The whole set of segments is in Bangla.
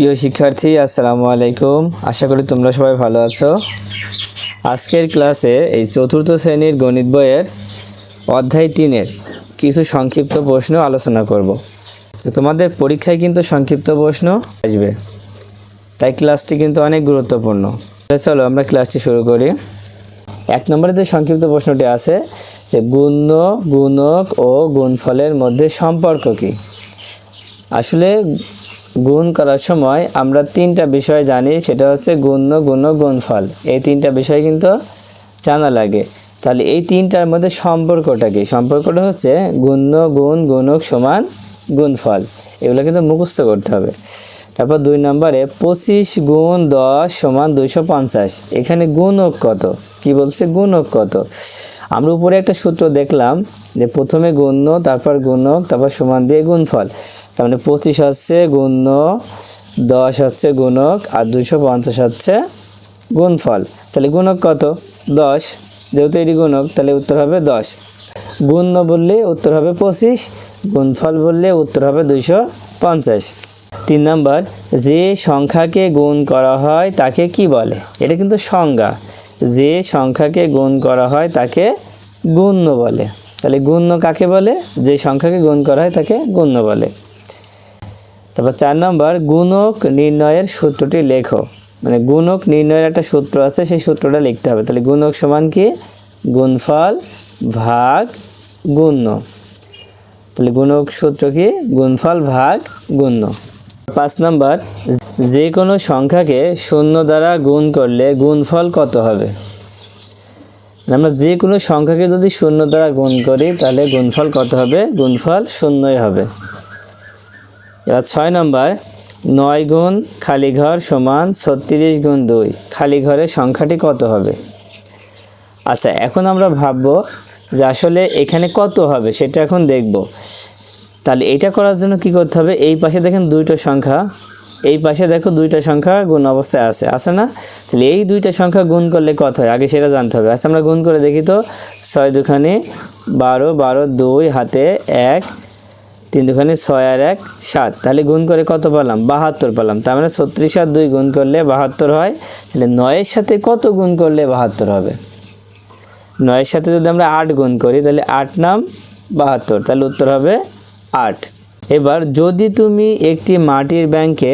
প্রিয় শিক্ষার্থী, আসসালামু আলাইকুম। আশা করি তোমরা সবাই ভালো আছো। আজকের ক্লাসে এই চতুর্থ শ্রেণির গণিত বইয়ের অধ্যায় তিনের কিছু সংক্ষিপ্ত প্রশ্ন আলোচনা করব। তো তোমাদের পরীক্ষায় কিন্তু সংক্ষিপ্ত প্রশ্ন আসবে। তাই ক্লাসটি কিন্তু অনেক গুরুত্বপূর্ণ। চলো আমরা ক্লাসটি শুরু করি। এক নম্বরে যে সংক্ষিপ্ত প্রশ্নটি আছে যে গুণ্য, গুণক ও গুণফলের মধ্যে সম্পর্ক কী? আসলে গুণ করার সময় আমরা তিনটা বিষয় জানি, সেটা হচ্ছে গুণ্য গুণ গুণফল। এই তিনটা বিষয় কিন্তু জানা লাগে। তাহলে এই তিনটার মধ্যে সম্পর্কটা কি? সম্পর্কটা হচ্ছে গুণ্য গুণ, গুণক সমান গুণফল। এগুলো কিন্তু মুখস্থ করতে হবে। তারপর দুই নম্বরে, পঁচিশ গুণ দশ সমান দুইশো পঞ্চাশ। এখানে গুণক কত? কি বলছে? গুণক কত? আমরা উপরে একটা সূত্র দেখলাম যে প্রথমে গুণ্য তারপর গুণক, তারপর সমান দিয়ে গুণফল। তার মানে পঁচিশ হচ্ছে গুণ্য দশ হচ্ছে গুণক আর দুশো পঞ্চাশ হচ্ছে গুণফল। তাহলে গুণক কত? দশ। যেহেতু এটি গুণক, তাহলে উত্তর হবে দশ। গুণ্য বললে উত্তর হবে পঁচিশ, গুণফল বললে উত্তর হবে দুইশো পঞ্চাশ। তিন নাম্বার, যে সংখ্যাকে গুণ করা হয় তাকে কি বলে? এটা কিন্তু সংজ্ঞা। যে সংখ্যাকে গুণ করা হয় তাকে গুণ্য বলে। তাহলে গুণ্য কাকে বলে? যে সংখ্যাকে গুণ করা হয় তাকে গুণ্য বলে। তারপর চার নম্বর, গুণক নির্ণয়ের সূত্রটি লেখো। মানে গুণক নির্ণয়ের একটা সূত্র আছে, সেই সূত্রটা লিখতে হবে। তাহলে গুণক সমান কি? গুণফল ভাগ গুণ্য। তাহলে গুণক সূত্র কি? গুণফল ভাগ গুণ্য। পাঁচ নম্বর, যে কোনো সংখ্যাকে শূন্য দ্বারা গুণ করলে গুণফল কত হবে? আমরা যে কোনো সংখ্যাকে যদি শূন্য দ্বারা গুণ করি, তাহলে গুণফল কত হবে? গুণফল শূন্যই হবে। এবার ছয় নম্বর, নয় গুণ খালি ঘর সমান ছত্রিশ গুণ দুই। খালি ঘরের সংখ্যাটি কত হবে? আচ্ছা এখন আমরা ভাববো যে আসলে এখানে কত হবে সেটা এখন দেখব। তাহলে এটা করার জন্য কি করতে হবে? এই পাশে দেখেন দুইটা সংখ্যা। এই পাশে দেখো দুইটা সংখ্যা গুণ অবস্থায় আছে। আছে না? তাহলে এই দুইটা সংখ্যা গুণ করলে কত হয়? আগে সেটা জানতে হবে। আচ্ছা আমরা গুণ করে দেখি তো। ছয় দুখানি বারো বারো দুই, হাতে এক তিন দুখানি ছয় আর এক, সাত। তাহলে গুণ করে কত পেলাম? বাহাত্তর পেলাম। তার মানে ছত্রিশ আর দুই গুণ করলে বাহাত্তর হয়। তাহলে নয়ের সাথে কত গুণ করলে বাহাত্তর হবে? নয়ের সাথে যদি আমরা আট গুণ করি, তাহলে আট নাম বাহাত্তর। তাহলে উত্তর হবে আট। এবার যদি তুমি একটি মাটির ব্যাংকে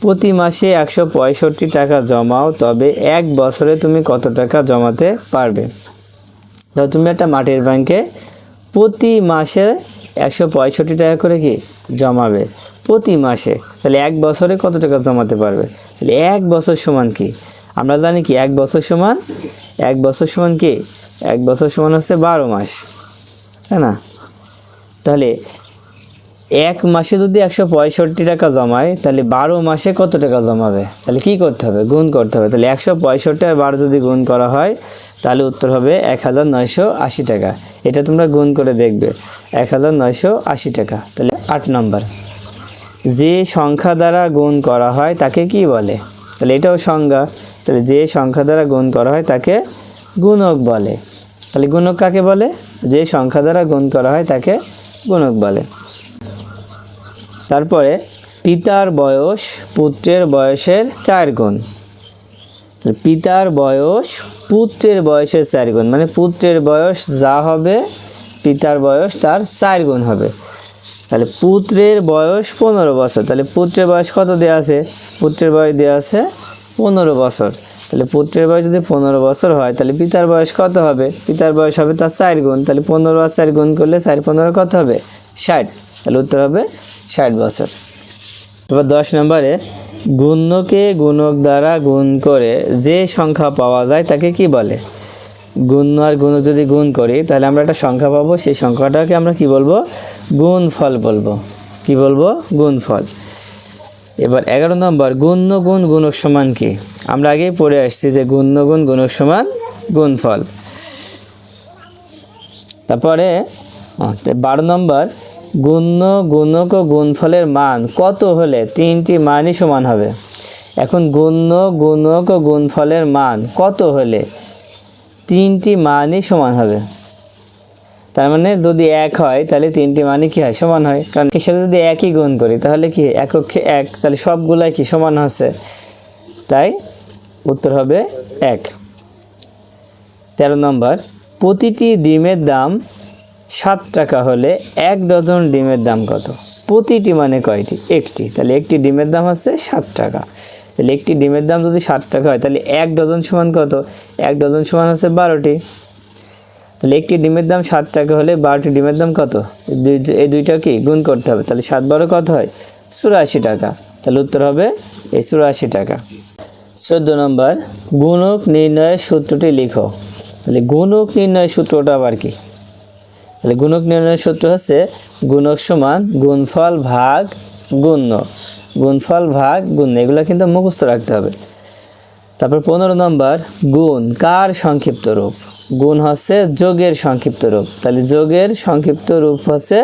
প্রতি মাসে একশো পঁয়ষট্টি টাকা জমাও, তবে এক বছরে তুমি কত টাকা জমাতে পারবে? ধরো তুমি একটা মাটির ব্যাংকে প্রতি মাসে একশো পঁয়ষট্টি টাকা করে কি জমাবে প্রতি মাসে? তাহলে এক বছরে কত টাকা জমাতে পারবে? তাহলে এক বছর সমান কি? আমরা জানি কি এক বছর সমান? এক বছর সমান কি? এক বছর সমান হচ্ছে বারো মাস। তাই না? তাহলে এক মাসে যদি একশো পঁয়ষট্টি টাকা জমায়, তাহলে বারো মাসে কত টাকা জমাবে? তাহলে কি করতে হবে? গুণ করতে হবে। তাহলে একশো পঁয়ষট্টি আর বারো যদি গুণ করা হয় তাহলে উত্তর হবে এক হাজার নয়শো আশি টাকা। এটা তোমরা গুণ করে দেখবে এক হাজার নয়শো আশি টাকা। তাহলে আট নম্বর। যে সংখ্যা দ্বারা গুণ করা হয় তাকে কি বলে? তাহলে এটাও সংজ্ঞা। তাহলে যে সংখ্যা দ্বারা গুণ করা হয় তাকে গুণক বলে। তাহলে গুণক কাকে বলে? যে সংখ্যা দ্বারা গুণ করা হয় তাকে গুণক বলে। তারপরে, পিতার বয়স পুত্রের বয়সের চার গুণ। পিতার বয়স পুত্রের বয়সের চার গুণ। মানে পুত্রের বয়স যা হবে, পিতার বয়স তার চার গুণ হবে। তাহলে পুত্রের বয়স পনেরো বছর। তাহলে পুত্রের বয়স কত দেওয়া আছে? পুত্রের বয়স দেওয়া আছে পনেরো বছর। তাহলে পুত্রের বয়স যদি পনেরো বছর হয়, তাহলে পিতার বয়স কত হবে? পিতার বয়স হবে তার চার গুণ। তাহলে পনেরো আর চার গুণ করলে চার পনেরো কত হবে? ষাট। তাহলে উত্তর হবে ষাট বছর। এবার দশ নম্বরে গুণ্যকে গুণক দ্বারা গুণ করে যে সংখ্যা পাওয়া যায় তাকে কি বলে? গুণ্য আর গুণক যদি গুণ করি, তাহলে আমরা একটা সংখ্যা পাবো। সেই সংখ্যাটাকে আমরা কি বলব? গুণফল বলব। কি বলব? গুণফল। এবার এগারো নম্বর, গুণ্য গুণ গুণক সমান কি? আমরা আগেই পড়ে আসছি যে গুণ্য গুণ গুণক সমান গুণফল। তারপরে বারো নম্বর গুণ্য, গুণক ও গুণফলের মান কত হলে তিনটি মানই সমান হবে? এখন গুণ্য, গুণক ও গুণফলের মান কত হলে তিনটি মানই সমান হবে? তার মানে যদি এক হয়, তাহলে তিনটি মানই কি হয়? সমান হয়। কারণ এর সাথে যদি একই গুণ করি, তাহলে কি এককে এক? তাহলে সবগুলাই কি সমান হচ্ছে? তাই উত্তর হবে এক। তেরো নম্বর, প্রতিটি ডিমের দাম সাত টাকা হলে এক ডজন ডিমের দাম কত? প্রতিটি মানে কয়টি? একটি। তাহলে একটি ডিমের দাম হচ্ছে সাত টাকা। তাহলে একটি ডিমের দাম যদি সাত টাকা হয়, তাহলে এক ডজন সমান কত? এক ডজন সমান হচ্ছে বারোটি। তাহলে একটি ডিমের দাম সাত টাকা হলে বারোটি ডিমের দাম কত? এই দুই- এই দুইটা কি? গুণ করতে হবে। তাহলে সাত বারো কত হয়? চুরাশি টাকা। তাহলে উত্তর হবে এই চুরাশি টাকা। চোদ্দ নম্বর, গুণক নির্ণয়ের সূত্রটি লিখো। তাহলে গুণক নির্ণয়ের সূত্রটা আবার কি? তাহলে গুণক নির্ণয়ের সূত্র হচ্ছে গুণক সমান গুণফল ভাগ গুণ্য। গুণফল ভাগ গুণ্য, এগুলো কিন্তু মুখস্থ রাখতে হবে। তারপর পনেরো নম্বর, গুণ কার সংক্ষিপ্ত রূপ? গুণ হচ্ছে যোগের সংক্ষিপ্ত রূপ। তাহলে যোগের সংক্ষিপ্ত রূপ হচ্ছে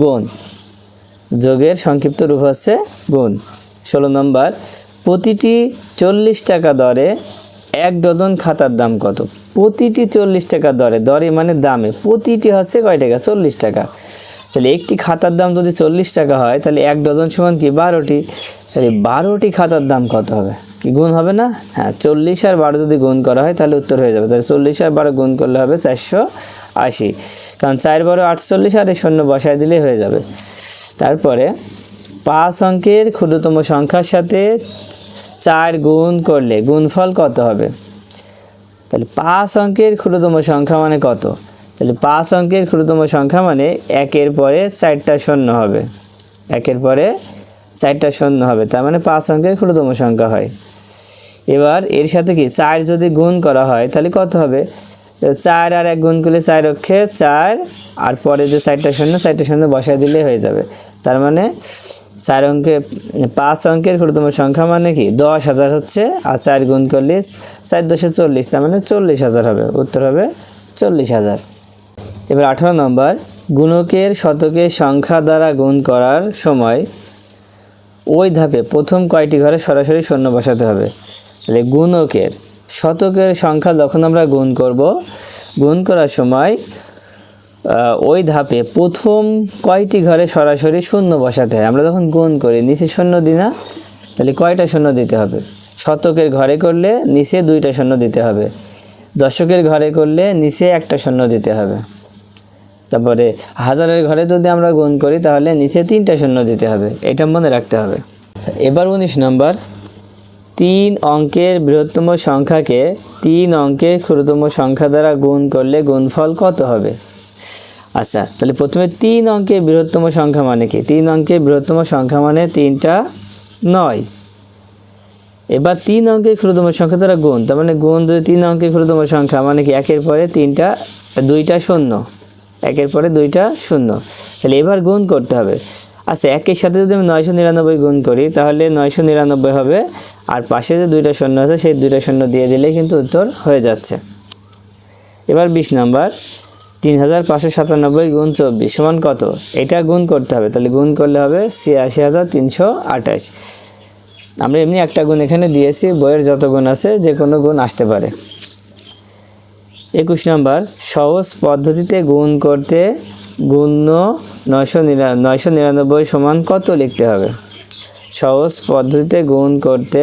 গুণ। যোগের সংক্ষিপ্ত রূপ হচ্ছে গুণ। ষোলো নম্বর, প্রতিটি চল্লিশ টাকা দরে এক ডজন খাতার দাম কত? প্রতিটি চল্লিশ টাকা দরে। দরে মানে দামে। প্রতিটি হচ্ছে কয় টাকা? চল্লিশ টাকা। তাহলে একটি খাতার দাম যদি চল্লিশ টাকা হয়, তাহলে এক ডজন সমান কি? বারোটি। তাহলে বারোটি খাতার দাম কত হবে? কি গুণ হবে না? হ্যাঁ চল্লিশ আর বারো যদি গুণ করা হয়, তাহলে উত্তর হয়ে যাবে। তাহলে চল্লিশ আর বারো গুণ করলে হবে চারশো আশি। কারণ চার বারো আটচল্লিশ আর এই শূন্য বসায় দিলেই হয়ে যাবে। তারপরে পাঁচ অঙ্কের ক্ষুদ্রতম সংখ্যার সাথে চার গুণ করলে গুণফল কত হবে? তাহলে পাঁচ অঙ্কের ক্ষুদ্রতম সংখ্যা মানে কত? তাহলে পাঁচ অঙ্কের ক্ষুদ্রতম সংখ্যা মানে একের পরে চারটা শূন্য হবে। একের পরে চারটা শূন্য হবে, তার মানে পাঁচ অঙ্কের ক্ষুদ্রতম সংখ্যা হয়। এবার এর সাথে কি? চার যদি গুণ করা হয়, তাহলে কত হবে? চার আর এক গুণ করলে চার অক্ষে চার, আর পরে যে চারটা শূন্য চারটা শূন্য বসায় দিলে হয়ে যাবে। তার মানে চার অঙ্কে পাঁচ অঙ্কের ক্ষুদ্রতম সংখ্যা মানে কি? দশ হাজার হচ্ছে, আর চার গুণ করলে চার দশে চল্লিশ, তার মানে চল্লিশ হাজার হবে। উত্তর হবে চল্লিশ হাজার। এবার আঠারো নম্বর, গুণকের শতকের সংখ্যা দ্বারা গুণ করার সময় ওই ধাপে প্রথম কয়টি ঘরে সরাসরি শূন্য বসাতে হবে? তাহলে গুণকের, শতকের সংখ্যা যখন আমরা গুণ করব, গুণ করার সময় ওই ধাপে প্রথম কয়টি ঘরে সরাসরি শূন্য বসাতে হয়? আমরা যখন গুণ করি, নিচে শূন্য দিই না, তাহলে কয়টা শূন্য দিতে হবে? শতকের ঘরে করলে নিচে দুইটা শূন্য দিতে হবে। দশকের ঘরে করলে নিচে একটা শূন্য দিতে হবে। তারপরে হাজারের ঘরে যদি আমরা গুণ করি, তাহলে নিচে তিনটা শূন্য দিতে হবে। এটা মনে রাখতে হবে। এবার উনিশ নম্বর। তিন অঙ্কের বৃহত্তম সংখ্যাকে তিন অঙ্কের ক্ষুদ্রতম সংখ্যা দ্বারা গুণ করলে গুণফল কত হবে? আচ্ছা তাহলে প্রথমে তিন অঙ্কের বৃহত্তম সংখ্যা মানে কি? তিন অঙ্কের বৃহত্তম সংখ্যা মানে তিনটা নয়। এবার তিন অঙ্কের ক্ষুদ্রতম সংখ্যা দ্বারা গুণ, তার মানে গুণ যদি তিন অঙ্কের ক্ষুদ্রতম সংখ্যা মানে কি একের পরে তিনটা, দুইটা শূন্য। একের পরে দুইটা শূন্য। তাহলে এবার গুণ করতে হবে। আচ্ছা একের সাথে যদি আমি নয়শো নিরানব্বই গুণ করি, তাহলে নয়শো নিরানব্বই হবে। আর পাশে যে দুইটা শূন্য আছে, সেই দুইটা শূন্য দিয়ে দিলে কিন্তু উত্তর হয়ে যাচ্ছে। এবার বিশ নাম্বার। তিন হাজার পাঁচশো সাতানব্বই গুণ চব্বিশ সমান কত? এটা গুণ করতে হবে। তাহলে গুণ করলে হবে ছিয়াশি হাজার তিনশো আঠাশ। আমরা এমনি একটা গুণ এখানে দিয়েছি, বইয়ের যত গুণ আছে, যে কোনো গুণ আসতে পারে। একুশ নম্বর, সহজ পদ্ধতিতে গুণ করতে গুণ্য নয়শো নিরা, নয়শো নিরানব্বই সমান কত লিখতে হবে? সহজ পদ্ধতিতে গুণ করতে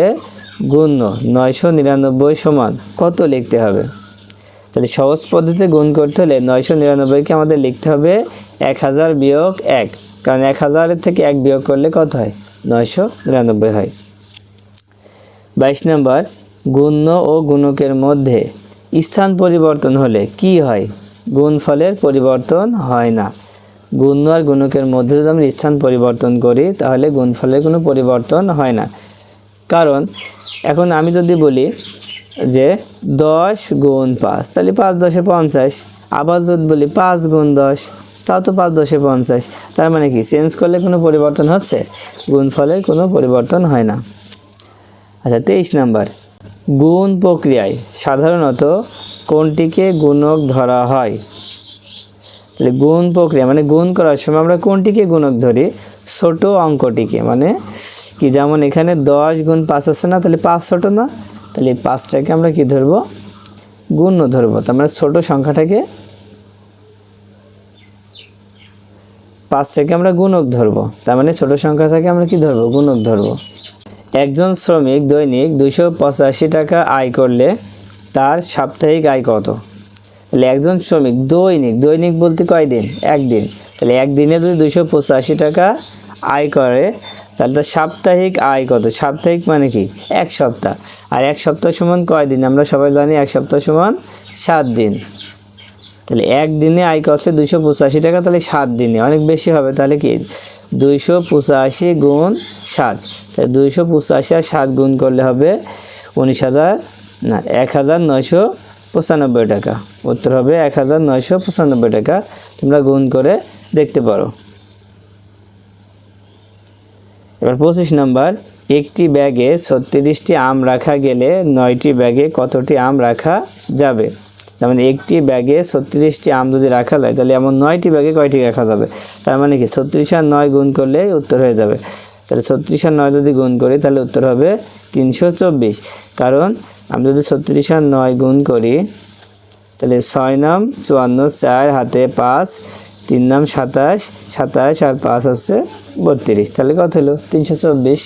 গুণ্য নয়শো নিরানব্বই সমান কত লিখতে হবে? তাহলে সহজ পদ্ধতিতে গুণ করতে হলে নয়শো নিরানব্বইকে আমাদের লিখতে হবে এক হাজার বিয়োগ এক। কারণ এক হাজারের থেকে এক বিয়োগ করলে কত হয়? নয়শো নিরানব্বই হয়। বাইশ নম্বর, গুণ্য ও গুণকের মধ্যে স্থান পরিবর্তন হলে কি হয়? গুণফলের পরিবর্তন হয় না। গুণ্য আর গুণকের মধ্যে যদি আমরা স্থান পরিবর্তন করি, তাহলে গুণফলের কোনো পরিবর্তন হয় না। কারণ, এখন আমি যদি বলি যে দশ গুণ পাঁচ, তাহলে পাঁচ দশে পঞ্চাশ। আবার যদি বলি পাঁচ গুণ দশ, তাও তো পাঁচ দশে পঞ্চাশ। তার মানে কি? চেঞ্জ করলে কোনো পরিবর্তন হচ্ছে? গুণ গুণফলের কোনো পরিবর্তন হয় না। আচ্ছা তেইশ নাম্বার। গুণ প্রক্রিয়ায় সাধারণত কোনটিকে গুণক ধরা হয়? তাহলে গুণ প্রক্রিয়া মানে গুণ করার সময় আমরা কোনটিকে গুণক ধরি? ছোট অঙ্কটিকে মানে কি, যেমন এখানে দশ গুণ পাঁচ আছে না, তাহলে পাঁচ ছোট না? তাহলে এই পাঁচটাকে আমরা কি ধরবো? গুণ্য ধরবো। তার মানে ছোটো সংখ্যাটাকে পাঁচ থেকে আমরা গুণক ধরবো। তার মানে ছোট সংখ্যা থেকে আমরা কি ধরবো? গুণক ধরবো। একজন শ্রমিক দৈনিক দুশো টাকা আয় করলে তার সাপ্তাহিক আয় কত? তাহলে একজন শ্রমিক দৈনিক দৈনিক বলতে কয় দিন একদিন। তাহলে একদিনে যদি দুশো টাকা আয় করে তাহলে তার সাপ্তাহিক আয় কত? সাপ্তাহিক মানে কি? এক সপ্তাহ। আর এক সপ্তাহ সমান কয় দিন? আমরা সবাই জানি এক সপ্তাহ সমান সাত দিন। তাহলে একদিনে আয় করছে দুশো পঁচাশি টাকা, তাহলে সাত দিনে। অনেক বেশি হবে, তাহলে কি? দুইশো পঁচাশি গুণ সাত। তাহলে দুইশো পঁচাশি আর সাত গুণ করলে হবে উনিশ হাজার, না, এক হাজার নয়শো পঁচানব্বই টাকা। উত্তর হবে এক হাজার নয়শো পঁচানব্বই টাকা। তোমরা গুণ করে দেখতে পারো। এবার পঁচিশ নম্বর, একটি ব্যাগে ছত্রিশটি আম রাখা গেলে নয়টি ব্যাগে কতটি আম রাখা যাবে? তার মানে একটি ব্যাগে ছত্রিশটি আম যদি রাখা যায়, তাহলে এমন নয়টি ব্যাগে কয়টি রাখা যাবে? তার মানে কি? ছত্রিশ আর নয় গুণ করলে উত্তর হয়ে যাবে। তাহলে ছত্রিশ আর নয় যদি গুণ করি, তাহলে উত্তর হবে তিনশো চব্বিশ। কারণ আমি যদি ছত্রিশ আর নয় গুণ করি, তাহলে ছয় নাম চুয়ান্ন চার হাতে পাঁচ তিন নাম সাতাশ সাতাশ আর পাঁচ আছে বত্রিশ। তাহলে কত হলো? তিনশো চব্বিশ।